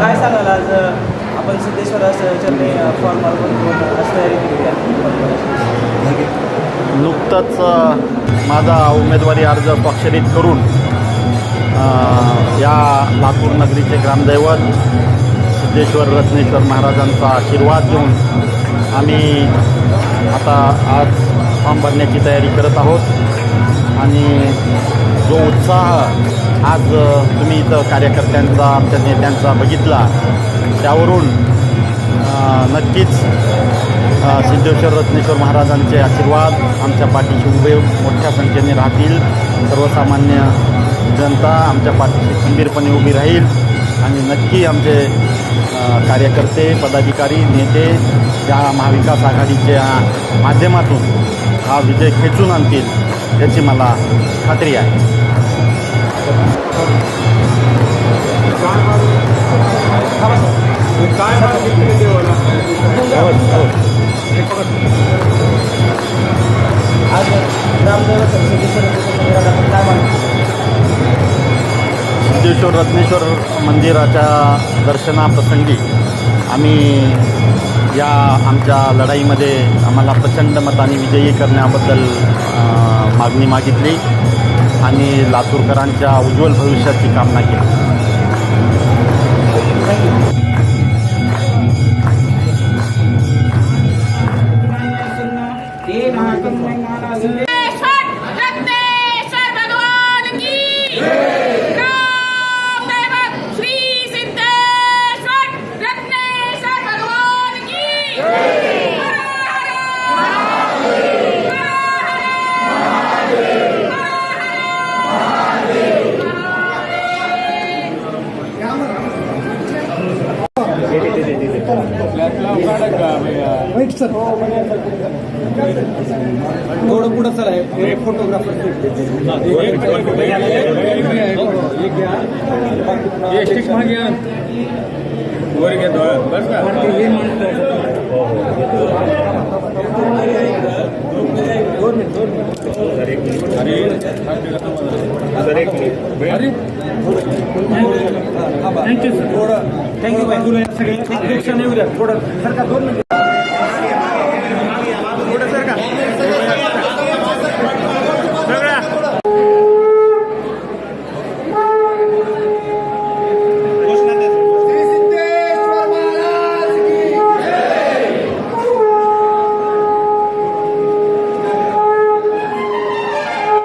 काय सांगाल आज आपण सिद्धेश्वर असं फॉर्म असं तयारी केली नुकतंच माझा उमेदवारी अर्ज स्वाक्षरित करून या लातूर नगरीचे ग्रामदैवत सिद्धेश्वर रत्नेश्वर महाराजांचा आशीर्वाद घेऊन आम्ही आता आज फॉर्म भरण्याची तयारी करत आहोत. आणि जो उत्साह आज तुम्ही इथं कार्यकर्त्यांचा आमच्या नेत्यांचा बघितला त्यावरून नक्कीच सिद्धेश्वर रत्नेश्वर महाराजांचे आशीर्वाद आमच्या पाठीशी उभे मोठ्या संख्येने राहतील. सर्वसामान्य जनता आमच्या पाठीशी खंबीरपणे उभी राहील आणि नक्की आमचे कार्यकर्ते पदाधिकारी नेते या महाविकास आघाडीच्या माध्यमातून हा विजय खेचून आणतील याची मला खात्री आहे. आज सिद्धेश्वर रत्नेश्वर मंदिराच्या दर्शनाप्रसंगी आम्ही या आमच्या लढाईमध्ये आम्हाला प्रचंड मताने विजयी करण्याबद्दल मागणी मागितली. आणि लातूरकरांच्या उज्ज्वल भविष्याची कामना केली. राईट सर थोडं पुढं सर आहे एक फोटोग्राफर एक घ्या मागे वर घ्या बस दोन मिनिट दोन मिनिट। अरे सर एक मिनिट अरे थोडं। थँक्यू बाय थोडं सरकार दोन मिनिटं